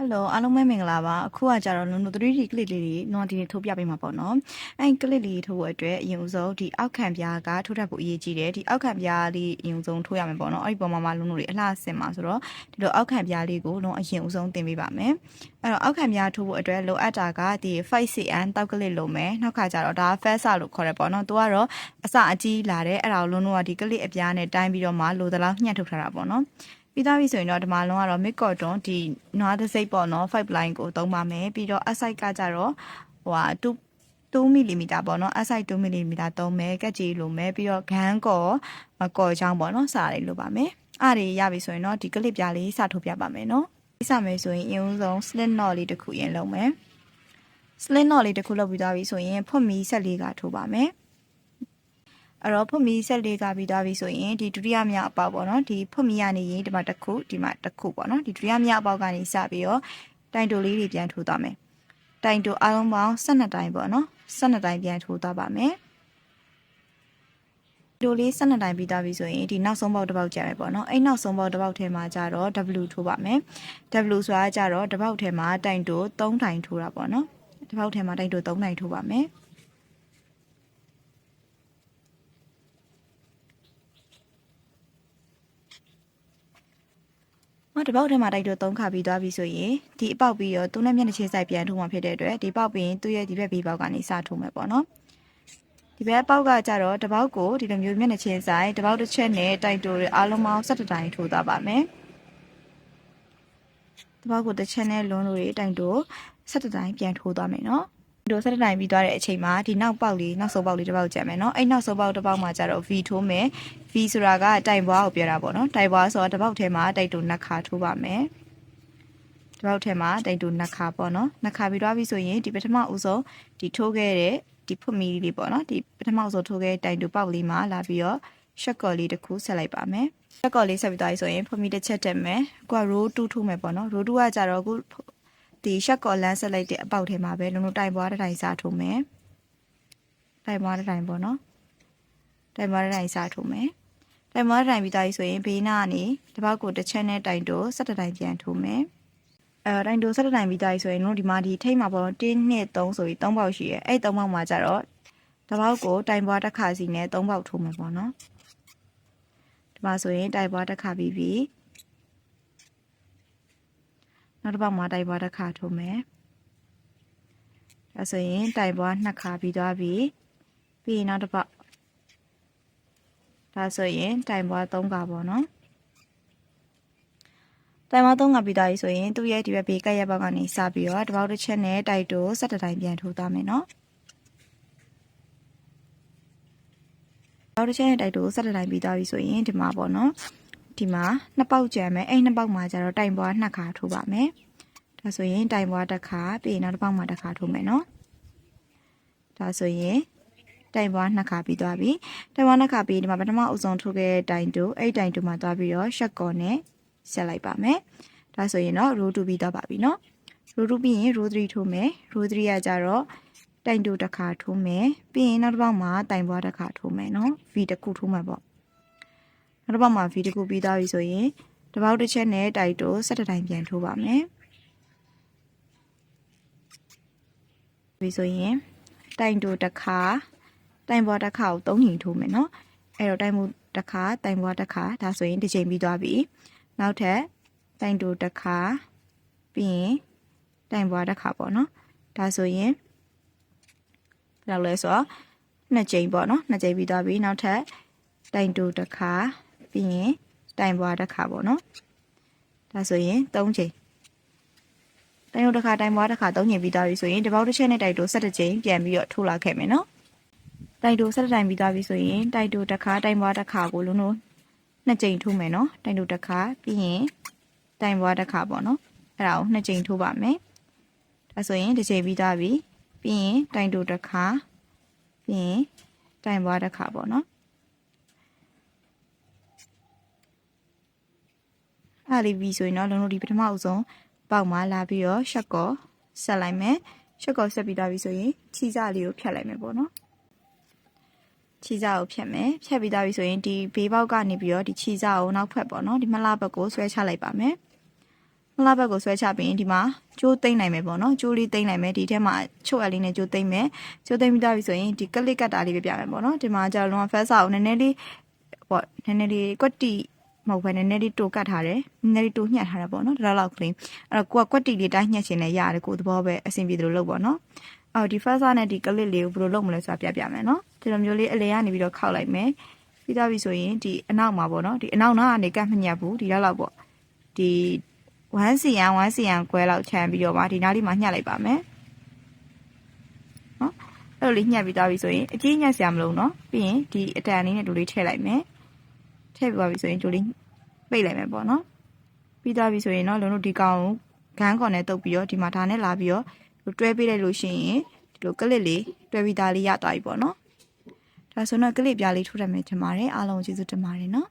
ဟယ်လိုအားလုံးပဲမင်္ဂလာပါအခုကကြတော့နုံနု 3D clip လေးတွေနော်ဒီနေ့ထုတ်ပြပေးမှာပေါ့နော်အဲ့ clip လေးထုတ်ဖို့အတွက်အရင်ဆုံးဒီအောက်ခံပြားကထိုးထပ်ဖို့အရေးကြီးတယ်ဒီအောက်ခံပြားလေးအရင်ဆုံးထိုးရမယ်ပေါ့နော်အဲ့ဒီပုံမှာမှလုံးလုံးတွေအလှဆင်မှာဆိုတော့ဒီလိုအောက်ခံပြားလေးကိုလုံးအရင်ဆုံးတင်ပေးပါမယ်အဲ့တော့အောက်ခံပြားထိုးဖို့အတွက်လိုအပ်တာကဒီ 5cm တောက်ကလစ်လုံးမယ်နောက်ခါကျတော့ဒါ fast လို့ခေါ်ရပေါ့နော်သူကတော့အစအကြီးလာတယ်အဲ့ဒါကိုလုံးလုံးကဒီ clip အပြားနဲ့တိုင်းပြီးတော့မှလိုသလောက်ညှက်ထုတ်ထားတာပေါ့နော် ပြီးသားပြီဆိုရင်တော့ဒီမှာလုံးကတော့ mid cotton ဒီနွားတစ်စိတ်ပေါ့နော်5 line ကိုသုံးပါမယ်ပြီးတော့ aside ကကြတော့ဟိုဟာ2 2 mm ပေါ့နော် aside 2 mm သုံးမယ်ကက်ကြီးလိုမယ်ပြီးတော့ဂန်းကော်ကော်ချောင်းပေါ့နော်စားလေးလိုပါမယ်အားတွေရပြီဆိုရင်တော့ဒီ clip ပြလေးစထုတ်ပြပါမယ်နော်စမယ်ဆိုရင်အရင်ဆုံး slit knot လေးတစ်ခုရင်လုံးမယ် slit knot လေးတစ်ခုလုပ်ပြီးသွားပြီဆိုရင်ဖွတ်မီဆက်လေးကထိုးပါမယ် အဲ့တော့ဖွတ်မီဆက်လေးကပြီးသွားပြီဆိုရင်ဒီဒုတိယမြောက်အပေါက်ပေါ့နော်ဒီဖွတ်မီကနေရင်ဒီမှာတစ်ခုဒီမှာတစ်ခုပေါ့နော်ဒီဒုတိယမြောက်အပေါက်ကနေစပြီးတော့တိုင်တိုလေးတွေပြန်ထိုးသွားမယ်တိုင်တိုအားလုံးပေါင်း12တိုင်ပေါ့နော်12တိုင်ပြန်ထိုးသွားပါမယ်ဒီလေး12တိုင်ပြီးသွားပြီဆိုရင်ဒီနောက်ဆုံးပေါက်တစ်ပေါက်ကျန်မယ်ပေါ့နော်အဲ့နောက်ဆုံးပေါက်တစ်ပေါက်ထဲမှာကျတော့ W ထိုးပါမယ် W ဆိုတာကျတော့တစ်ပေါက်ထဲမှာတိုင်တို3တိုင်ထိုးတာပေါ့နော်တစ်ပေါက်ထဲမှာတိုင်တို3တိုင်ထိုးပါမယ် ဟောတပေါက်ထဲမှာတိုက်တော့3ခါပြီးသွားပြီဆိုရင်ဒီအပေါက်ပြီးတော့သူ့နဲ့မျက်နှာချင်းဆိုင်ပြန်ထိုးမှဖြစ်တဲ့အတွက်ဒီပေါက်ပြီးရင်သူ့ရဲ့ဒီဘက်ဘေးပေါက်ကနေစထိုးမယ်ပေါ့နော်ဒီဘက်ပေါက်ကကြတော့တပေါက်ကိုဒီလိုမျိုးမျက်နှာချင်းဆိုင်တပေါက်တစ်ချက်နဲ့တိုက်တိုတွေအားလုံးပေါင်း17တိုင်ထိုးသွားပါမယ်တပေါက်ကိုတစ်ချက်နဲ့လွန်းလို့တွေတိုင်တို17တိုင်ပြန်ထိုးသွားမယ်နော် တို့၁၇နိုင်ပြီးသွားတဲ့အချိန်မှာဒီနောက်ပေါက်လေးနောက်ဆုံးပေါက်လေးတစ်ပေါက်ကြံမယ်နော်အဲ့နောက်ဆုံးပေါက်တစ်ပေါက်မှာကျတော့ V ထိုးမယ် V ဆိုတာကတိုင်ပွားကိုပြောတာပေါ့နော်တိုင်ပွားဆိုတာတစ်ပေါက်ထဲမှာတိုက်တူနှစ်ခါထိုးပါမယ်တစ်ပေါက်ထဲမှာတိုက်တူနှစ်ခါပေါ့နော်နှစ်ခါပြီးသွားပြီဆိုရင်ဒီပထမဦးဆုံးဒီထိုးခဲ့တဲ့ဒီဖွတ်မီလေးပေါ့နော်ဒီပထမဦးဆုံးထိုးခဲ့တိုင်တူပေါက်လေးမှာလာပြီးတော့ရှက်ကော်လေးတစ်ခုဆက်လိုက်ပါမယ်ရှက်ကော်လေးဆက်ပြီးသွားပြီဆိုရင်ဖွတ်မီတစ်ချက်တက်မယ်အခုက row 2ထိုးမယ်ပေါ့နော် row 2ကကြတော့အခု ဒီရှက်ကော်လန်းဆက်လိုက်တဲ့အပေါက်ထဲမှာပဲလုံးလုံးတိုင်ပွားတစ်တိုင်စားထိုးမယ်တိုင်ပွားတစ်တိုင်ပေါ့နော်တိုင်ပွားတစ်တိုင်စားထိုးမယ်တိုင်ပွားတစ်တိုင်ပြီးသားပြီဆိုရင်ဘေးနားကနေတစ်ပေါက်ကိုတစ်ချက်နဲ့တိုင်တို17တိုင်ပြန်ထိုးမယ်အဲတိုင်တို17တိုင်ပြီးသားပြီဆိုရင်တို့ဒီမှာဒီထိတ်မှာပေါ့1 2 3ဆိုပြီး3ပေါက်ရှိရဲအဲ့3ပေါက်မှာကျတော့တစ်ပေါက်ကိုတိုင်ပွားတစ်ခါစီနဲ့3ပေါက်ထိုးမယ်ပေါ့နော်ဒီမှာဆိုရင်တိုင်ပွားတစ်ခါပြီးပြီ နောက်တစ်ပေါက်မှာတိုင်ပွားတစ်ခါထိုးမယ်ဒါဆိုရင်တိုင်ပွားနှစ်ခါပြီးသွားပြီပြီးရင်နောက်တစ်ပေါက်ဒါဆိုရင်တိုင်ပွား3ကပေါ့နော်တိုင်ပွား3ကပြီးသွားပြီဆိုရင်သူ့ရဲ့ဒီဘက်ဘေးကက်ရက်ဘောက်ကနေစပြီးတော့တစ်ပေါက်တစ်ချက်နဲ့တိုက်တို17တိုင်ပြန်ထိုးသားမယ်နော်နောက်တစ်ချက်နဲ့တိုက်တို17တိုင်ပြီးသွားပြီဆိုရင်ဒီမှာပေါ့နော် ဒီမှာနှစ်ပေါက်ကျန်မယ်အဲ့နှစ်ပေါက်မှာကျတော့တိုင်ပွားနှစ်ခါထိုးပါမယ်ဒါဆိုရင်တိုင်ပွားတစ်ခါပြီးရင်နောက်တစ်ပေါက်မှာတစ်ခါထိုးမယ်နော်ဒါဆိုရင်တိုင်ပွားနှစ်ခါပြီးသွားပြီတိုင်ပွားနှစ်ခါပြီးဒီမှာပထမအုပ်ဆုံးထိုးခဲ့တဲ့တိုင်တူအဲ့တိုင်တူမှာသွားပြီးတော့ရှက်ကော်နဲ့ဆက်လိုက်ပါမယ်ဒါဆိုရင်တော့ row 2ပြီးသွားပါပြီနော် row 2ပြီးရင် row 3ထိုးမယ် row 3ကကြတော့တိုင်တူတစ်ခါထိုးမယ်ပြီးရင်နောက်တစ်ပေါက်မှာတိုင်ပွားတစ်ခါထိုးမယ်နော် v တစ်ခုထိုးမှာပေါ့ နောက်တစ်ပေါက်မှာ v တစ်ခုပြီးသွားပြီဆိုရင်တစ်ပေါက်တစ်ချက်နဲ့တိုင်တူ17တိုင်ပြန်ထိုးပါမယ်ပြီးဆိုရင်တိုင်တူတစ်ခါတိုင်ပွားတစ်ခါကို၃ညင်ထိုးမယ်နော်အဲ့တော့တိုင်မှုတစ်ခါတိုင်ပွားတစ်ခါဒါဆိုရင်တစ်ချိန်ပြီးသွားပြီနောက်ထပ်တိုင်တူတစ်ခါပြီးရင်တိုင်ပွားတစ်ခါပေါ့နော်ဒါဆိုရင်ဘယ်လိုလဲဆိုတော့နှစ်ချိန်ပေါ့နော်နှစ်ချိန်ပြီးသွားပြီနောက်ထပ်တိုင်တူတစ်ခါ ပြီးရင်တိုင်ပွားတစ်ခါပေါ့နော်ဒါဆိုရင်၃ချိန်တိုင်တူတစ်ခါတိုင်ပွားတစ်ခါ၃ချိန်ပြီးသွားပြီဆိုရင်ဒီပေါက်တစ်ချက်နဲ့တိုင်တူ၁၇ချိန်ပြန်ပြီးတော့ထိုးလာခဲ့မယ်နော်တိုက်တိုဆက်တိုင်ပြီးသွားပြီဆိုရင်တိုက်တိုတစ်ခါတိုင်ပွားတစ်ခါကိုလုံးလုံးနှစ်ကြိမ်ထိုးမယ်နော်တိုင်တိုတစ်ခါပြီးရင်တိုင်ပွားတစ်ခါပေါ့နော်အဲ့ဒါကိုနှစ်ကြိမ်ထိုးပါမယ်ဒါဆိုရင်တစ်ကြိမ်ပြီးသွားပြီပြီးရင်တိုင်တိုတစ်ခါပြီးရင်တိုင်ပွားတစ်ခါပေါ့နော် အဲ့လေးပြီးဆိုရင်တော့လုံးလုံးဒီပထမအုပ်ဆုံးပေါက်မှာလာပြီးတော့ရှက်ကောဆက်လိုက်မယ်ရှက်ကောဆက်ပြီးသွားပြီဆိုရင်ခြိစလေးကိုဖြတ်လိုက်မယ်ပေါ့နော်ခြေစားကိုဖြတ်မယ်ဖြတ်ပြီးသားပြီဆိုရင်ဒီဘေးပေါက်ကနေပြီးတော့ဒီခြေစားကိုနောက်ဖက်ပေါ့နော်ဒီမလားဘက်ကိုဆွဲချလိုက်ပါမယ်မလားဘက်ကိုဆွဲချပြီးရင်ဒီမှာကျိုးသိမ့်နိုင်မယ်ပေါ့နော်ကျိုးလေးသိမ့်နိုင်မယ်ဒီထဲမှာချုပ်အပ်လေးနဲ့ကျိုးသိမ့်မယ်ကျိုးသိမ့်ပြီးသားပြီဆိုရင်ဒီကလစ်ကတ်တာလေးပဲပြမယ်ပေါ့နော်ဒီမှာကျတော့လုံးဝ first ကိုနည်းနည်းလေးပေါ့နည်းနည်းလေးကွက်တီ မဟုတ်ဘဲနည်းနည်းလေးတိုကတ်ထားတယ်နည်းနည်းလေးတိုညှက်ထားတယ်ပေါ့နော်ဒါတော့လောက်ကလေးအဲ့တော့ကိုကကွက်တီလေးတိုင်းညှက်ချင်လဲရတယ်ကိုသဘောပဲအဆင်ပြေသလိုလုပ်ပေါ့နော်အော်ဒီ first နဲ့ဒီ clip လေးကိုဘယ်လိုလုပ်မလဲဆိုတာပြပြမယ်နော်ဒီလိုမျိုးလေးအလဲကနေပြီးတော့ခောက်လိုက်မယ်ပြီးသားပြီဆိုရင်ဒီအနောက်မှာပေါ့နော်ဒီအနောက်နားကနေကတ်မညက်ဘူးဒီတော့လောက်ပေါ့ဒီ1 cm 1 cm ခွဲလောက်ခြံပြီးတော့မှဒီနားလေးမှာညှက်လိုက်ပါမယ်နော်အဲ့လိုလေးညှက်ပြီးသားပြီဆိုရင်အကြီးညှက်စရာမလိုနော်ပြီးရင်ဒီအတန်လေးနဲ့ဒူလေးထည့်လိုက်မယ်ထည့်ပြီးသွားပြီဆိုရင်ဒူလေး ပိတ်လိုက်မယ်ပေါ့နော်ပြီးသားပြီဆိုရင်တော့လုံးတို့ဒီကောင်ကိုဂန်းခွန်နဲ့တုပ်ပြီးတော့ဒီမှာဒါနဲ့လာပြီးတော့တွဲပေးလိုက်လို့ရှိရင်ဒီလိုကလစ်လေးတွဲပြီးသားလေးရသွားပြီပေါ့နော်ဒါဆိုတော့ကလစ်ပြားလေးထိုးရမယ်ထင်ပါတယ်အားလုံးကျေးဇူးတင်ပါတယ်နော်